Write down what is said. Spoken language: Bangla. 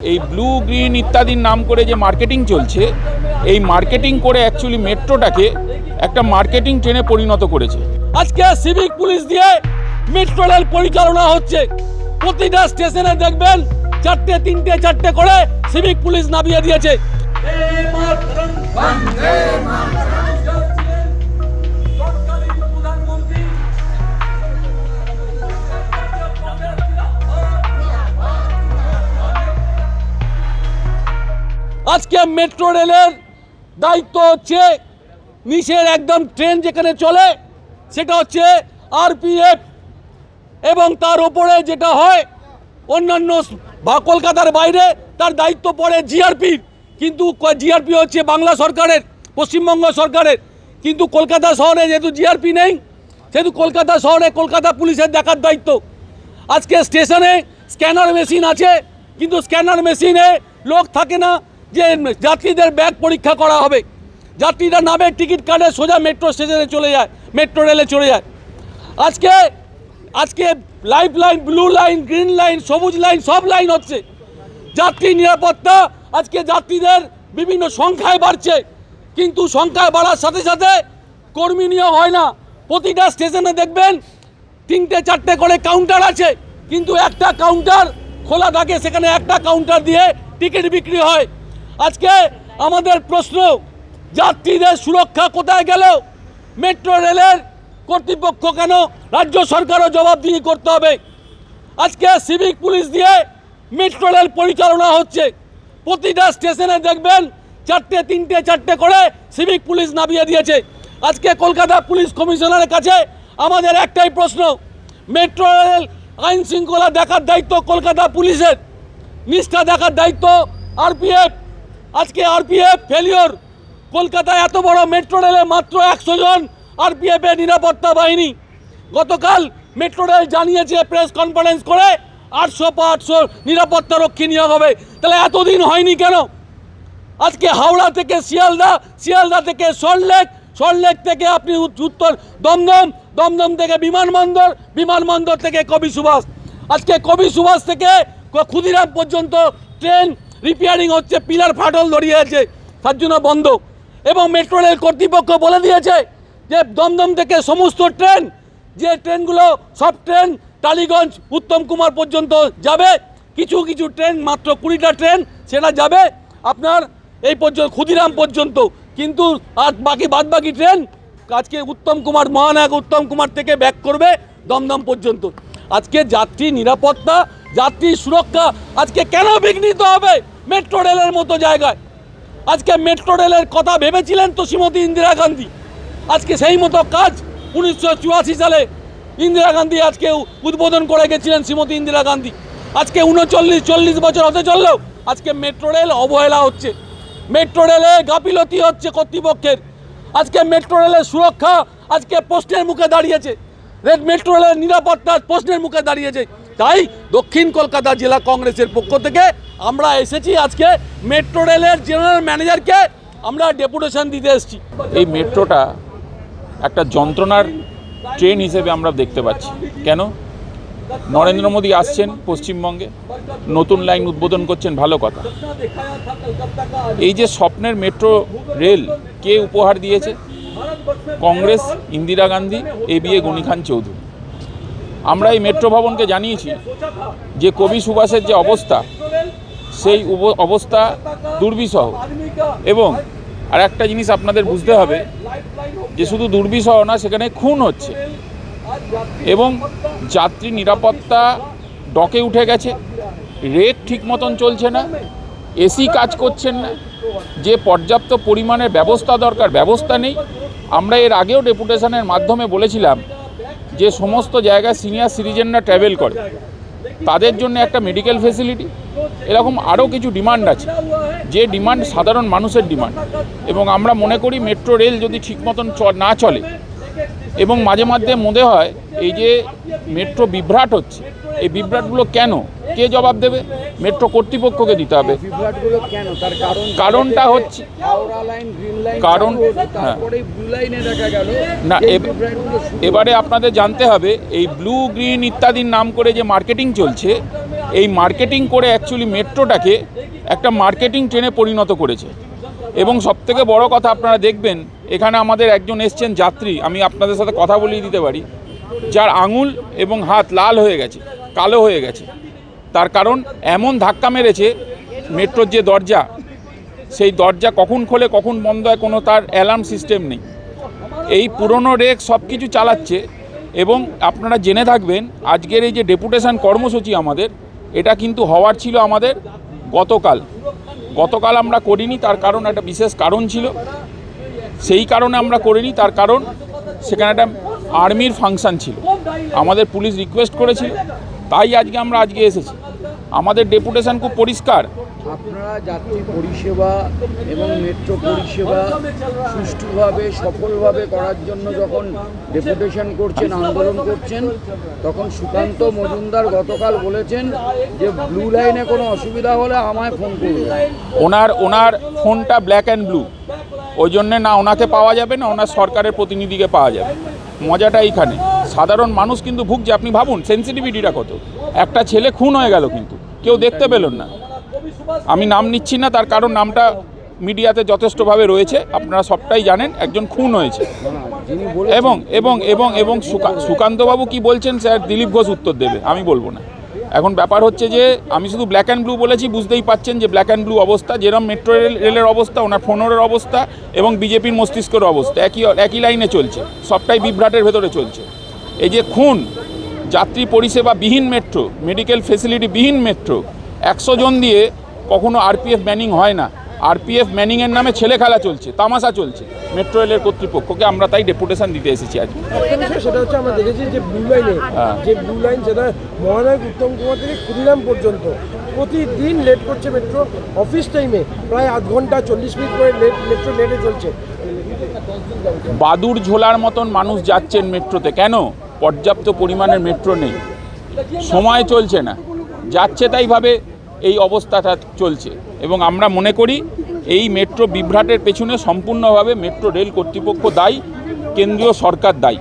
এই ব্লু গ্রিন ইত্যাদির নাম করে যে মার্কেটিং চলছে, এই মার্কেটিং করে অ্যাকচুয়ালি মেট্রোটাকে একটা মার্কেটিং ট্রেনে পরিণত করেছে। আজকে সিভিক পুলিশ দিয়ে মেট্রো রেল পরিচালনা হচ্ছে। প্রতিটা স্টেশনে দেখবেন চারটে, তিনটে, চারটে করে সিভিক পুলিশ নামিয়ে দিয়েছে। আজকে মেট্রো রেলের দায়িত্ব হচ্ছে নিচের একদম ট্রেন যেখানে চলে, সেটা হচ্ছে আরপিএফ। এবং তার ওপরে যেটা হয়, অন্যান্য বা কলকাতার বাইরে তার দায়িত্ব পড়ে জিআরপির কিন্তু জিআরপি হচ্ছে বাংলা সরকারের, পশ্চিমবঙ্গ সরকারের। কিন্তু কলকাতা শহরে যেহেতু জিআরপি নেই, সেহেতু কলকাতা শহরে কলকাতা পুলিশের দেখার দায়িত্ব। আজকে স্টেশনে স্ক্যানার মেশিন আছে, কিন্তু স্ক্যানার মেশিনে লোক থাকে না যে যাত্রীদের ব্যাগ পরীক্ষা করা হবে। যাত্রীরা নামে টিকিট কাটে, সোজা মেট্রো স্টেশনে চলে যায় মেট্রো রেলে চলে যায়। আজকে আজকে life line blue line green line সবুজ লাইন সব লাইন হচ্ছে। যাত্রী নিরাপত্তা, আজকে যাত্রীদের বিভিন্ন সংখ্যায় বাড়ছে। কিন্তু সংখ্যায় বাড়ার সাথে সাথে কর্মী নিয়োগ হয় না। প্রতিটা স্টেশনে দেখবেন তিনটে, চারটে করে কাউন্টার আছে। কিন্তু একটা কাউন্টার খোলা থাকে, সেখানে একটা কাউন্টার দিয়ে টিকিট বিক্রি হয়। আজকে আমাদের প্রশ্ন, যাত্রীদের সুরক্ষা কোথায় গেল মেট্রো, রেলের কর্তৃপক্ষ কেন রাজ্য সরকারও জবাবদিহি করতে হবে? আজকে সিভিক পুলিশ দিয়ে মেট্রো, রেল পরিচালনা হচ্ছে। প্রতিটা স্টেশনে দেখবেন চারটে, তিনটে, চারটে করে সিভিক পুলিশ নামিয়ে দিয়েছে। আজকে কলকাতা পুলিশ কমিশনারের কাছে আমাদের একটাই প্রশ্ন, মেট্রো, রেল আইন শৃঙ্খলা দেখার দায়িত্ব কলকাতা পুলিশের। নিষ্ঠা দেখার দায়িত্ব আরপিএফ। আজকে আরপিএফ ফেলিওর কলকাতায় এত বড় মেট্রো রেলে মাত্র একশো জন আরপিএফ এর নিরাপত্তা বাহিনী। গতকাল মেট্রো রেল জানিয়েছে প্রেস কনফারেন্স করে আটশো পাঁচশো নিরাপত্তা রক্ষী নিয়োগ হবে। তাহলে এতদিন হয়নি কেন? আজকে হাওড়া থেকে শিয়ালদা শিয়ালদা থেকে সল্টলেক সল্টলেক থেকে আপনি উত্তর দমদম দমদম থেকে বিমানবন্দর বিমানবন্দর থেকে কবি সুভাষ। আজকে কবি সুভাষ থেকে ক্ষুদিরাম পর্যন্ত ট্রেন রিপেয়ারিং হচ্ছে পিলার ফাটল ধরিয়ে আছে তার জন্য বন্ধ। এবং মেট্রো রেল কর্তৃপক্ষ বলে দিয়েছে যে, দমদম থেকে সমস্ত ট্রেন যে ট্রেনগুলো সব ট্রেন টালিগঞ্জ, উত্তম কুমার পর্যন্ত যাবে। কিছু কিছু ট্রেন মাত্র কুড়িটা ট্রেন সেটা যাবে আপনার এই পর্যন্ত, ক্ষুদিরাম পর্যন্ত। কিন্তু আর বাকি বাদ বাকি ট্রেন আজকে উত্তম কুমার, মহানায়ক উত্তম কুমার থেকে ব্যাক করবে দমদম পর্যন্ত। আজকে যাত্রী নিরাপত্তা যাত্রী সুরক্ষা আজকে কেন বিঘ্নিত হবে? মেট্রো রেলের মতো জায়গায়। আজকে মেট্রো রেলের কথা ভেবেছিলেন তো শ্রীমতী ইন্দিরা গান্ধী। আজকে সেই মতো কাজ উনিশশো সালে ইন্দিরা গান্ধী আজকে উদ্বোধন করে গেছিলেন শ্রীমতী ইন্দিরা গান্ধী। আজকে উনচল্লিশ, চল্লিশ বছর হতে চললেও আজকে মেট্রো রেল অবহেলা হচ্ছে। মেট্রো রেলে গাফিলতি হচ্ছে কর্তৃপক্ষের। আজকে মেট্রো রেলের সুরক্ষা আজকে প্রশ্নের মুখে দাঁড়িয়েছে। রেড মেট্রো রেলের নিরাপত্তা প্রশ্নের মুখে দাঁড়িয়েছে। তাই দক্ষিণ কলকাতা জেলা কংগ্রেসের পক্ষ থেকে আমরা এসেছি আজকে মেট্রো রেলের জেনারেল ম্যানেজারকে আমরা ডেপুটেশন দিতে এসেছি। এই মেট্রোটা একটা যন্ত্রণার ট্রেন হিসেবে আমরা দেখতে পাচ্ছি। কেন? নরেন্দ্র মোদী আসছেন পশ্চিমবঙ্গে, নতুন লাইন উদ্বোধন করছেন, ভালো কথা। এই যে স্বপ্নের মেট্রো রেল, কে উপহার দিয়েছে? Congress, Indira Gandhi, A B A Ghani Khan Chowdhury. আমরা এই মেট্রো ভবনকে জানিয়েছি যে কবি সুভাষের যে অবস্থা, সেই অবস্থা দুর্বিষহ। এবং আর একটা জিনিস আপনাদের বুঝতে হবে, যে শুধু দুর্বিষহ না, সেখানে খুন হচ্ছে। এবং যাত্রী নিরাপত্তা ডকে উঠে গেছে, রেট ঠিক মতন চলছে না এসি কাজ করছেন না, যে পর্যাপ্ত পরিমাণের ব্যবস্থা দরকার, ব্যবস্থা নেই। আমরা এর আগেও ডেপুটেশনের মাধ্যমে বলেছিলাম যে সমস্ত জায়গায় সিনিয়র সিটিজেনরা ট্রাভেল করে, তাদের জন্য একটা মেডিকেল ফেসিলিটি এরকম আরও কিছু ডিমান্ড আছে। যে ডিমান্ড সাধারণ মানুষের ডিমান্ড এবং আমরা মনে করি মেট্রো রেল যদি ঠিক মতন না চলে এবং মাঝে মাঝে মনে হয় এই যে মেট্রো বিভ্রাট হচ্ছে এই বিভ্রাটগুলো কেন? কে জবাব দেবে? মেট্রো কর্তৃপক্ষকে দিতে হবে। কারণটা হচ্ছে কারণ- হ্যাঁ। না, এব- এবারে আপনাদের জানতে হবে এই ব্লু গ্রিন ইত্যাদির নাম করে যে মার্কেটিং চলছে এই মার্কেটিং করে অ্যাকচুয়ালি মেট্রোটাকে একটা মার্কেটিং ট্রেনে পরিণত করেছে। এবং সবথেকে বড় কথা আপনারা দেখবেন, এখানে আমাদের একজন এসছেন যাত্রী, আমি আপনাদের সাথে কথা বলিয়ে দিতে পারি, যার আঙুল এবং হাত লাল হয়ে গেছে, কালো হয়ে গেছে। তার কারণ, এমন ধাক্কা মেরেছে মেট্রোর যে দরজা, সেই দরজা কখন খোলে, কখন বন্ধ হয়, কোনো তার অ্যালার্ম সিস্টেম নেই। এই পুরনো রেক সব কিছু চালাচ্ছে এবং আপনারা জেনে থাকবেন, আজকের এই যে ডেপুটেশন কর্মসূচি আমাদের, এটা কিন্তু হওয়ার ছিল আমাদের গতকাল। গতকাল আমরা করিনি, তার কারণ একটা বিশেষ কারণ ছিল। সেই কারণে আমরা করিনি, তার কারণ সেখানে একটা আর্মির ফাংশান ছিল। আমাদের পুলিশ রিকোয়েস্ট করেছিল, তাই আজকে আমরা আজকে এসেছি। আমাদের ডেপুটেশন খুব পরিষ্কার। আপনারা যাত্রী পরিষেবা এবং মেট্রো পরিষেবা সুষ্ঠুভাবে সফলভাবে করার জন্য যখন ডেপুটেশন করছেন আন্দোলন করছেন তখন সুকান্ত মজুমদার গতকাল বলেছেন যে ব্লু লাইনে কোনো অসুবিধা হলে আমায় ফোন করবে ওনার ওনার ফোনটা ব্ল্যাক অ্যান্ড ব্লু। ওই জন্যে না ওনাকে পাওয়া যাবে না ওনার সরকারের প্রতিনিধিকে পাওয়া যাবে। মজাটা এইখানে। সাধারণ মানুষ কিন্তু ভুগছে। আপনি ভাবুন সেন্সিটিভিটিটা কত? একটা ছেলে খুন হয়ে গেল কিন্তু। কেউ দেখতে পেলেন না। আমি নাম নিচ্ছি না, তার কারণ নামটা মিডিয়াতে যথেষ্টভাবে রয়েছে। আপনারা সবটাই জানেন, একজন খুন হয়েছে। এবং এবং এবং এবং সুকান্তবাবু কি বলছেন, স্যার? দিলীপ ঘোষ উত্তর দেবে। আমি বলব না। এখন ব্যাপার হচ্ছে যে, আমি শুধু ব্ল্যাক অ্যান্ড ব্লু বলেছি, বুঝতেই পাচ্ছেন যে ব্ল্যাক অ্যান্ড ব্লু অবস্থা যেরকম মেট্রো রেল রেলের অবস্থা, ওনার ফোনের অবস্থা, এবং বিজেপির মস্তিষ্কের অবস্থা। একই একই লাইনে চলছে। সবটাই বিভ্রাটের ভেতরে চলছে। এই যে খুন যাত্রী পরিষেবা বিহীন মেট্রো মেডিকেল ফেসিলিটি বিহীন মেট্রো একশো জন দিয়ে কখনো আরপিএফ ম্যানিং হয় না। আরপিএফ ম্যানিংয়ের নামে ছেলে খেলা চলছে তামাশা চলছে মেট্রো রেলের কর্তৃপক্ষকে। আমরা তাই ডেপুটেশন দিতে এসেছি একটা সেটা হচ্ছে আমরা দেখেছি যে ব্লু লাইনে হ্যাঁ। যে ব্লু লাইন সেটা মহানায়ক উত্তম কুমার থেকে ক্ষুদিরাম পর্যন্ত প্রতিদিন লেট করছে মেট্রো অফিস টাইমে প্রায় আধ ঘণ্টা চল্লিশ মিনিট করে লেট মেট্রো লেটে চলছে। বাদুর ঝোলার মতন মানুষ যাচ্ছেন মেট্রোতে। কেন? পর্যাপ্ত পরিমাণের মেট্রো নেই। সময় চলছে না। যাচ্ছে তাইভাবে এই অবস্থাটা চলছে। এবং আমরা মনে করি এই মেট্রো বিভ্রাটের পেছনে সম্পূর্ণভাবে মেট্রো রেল কর্তৃপক্ষ দায়ী, কেন্দ্রীয় সরকার দায়ী।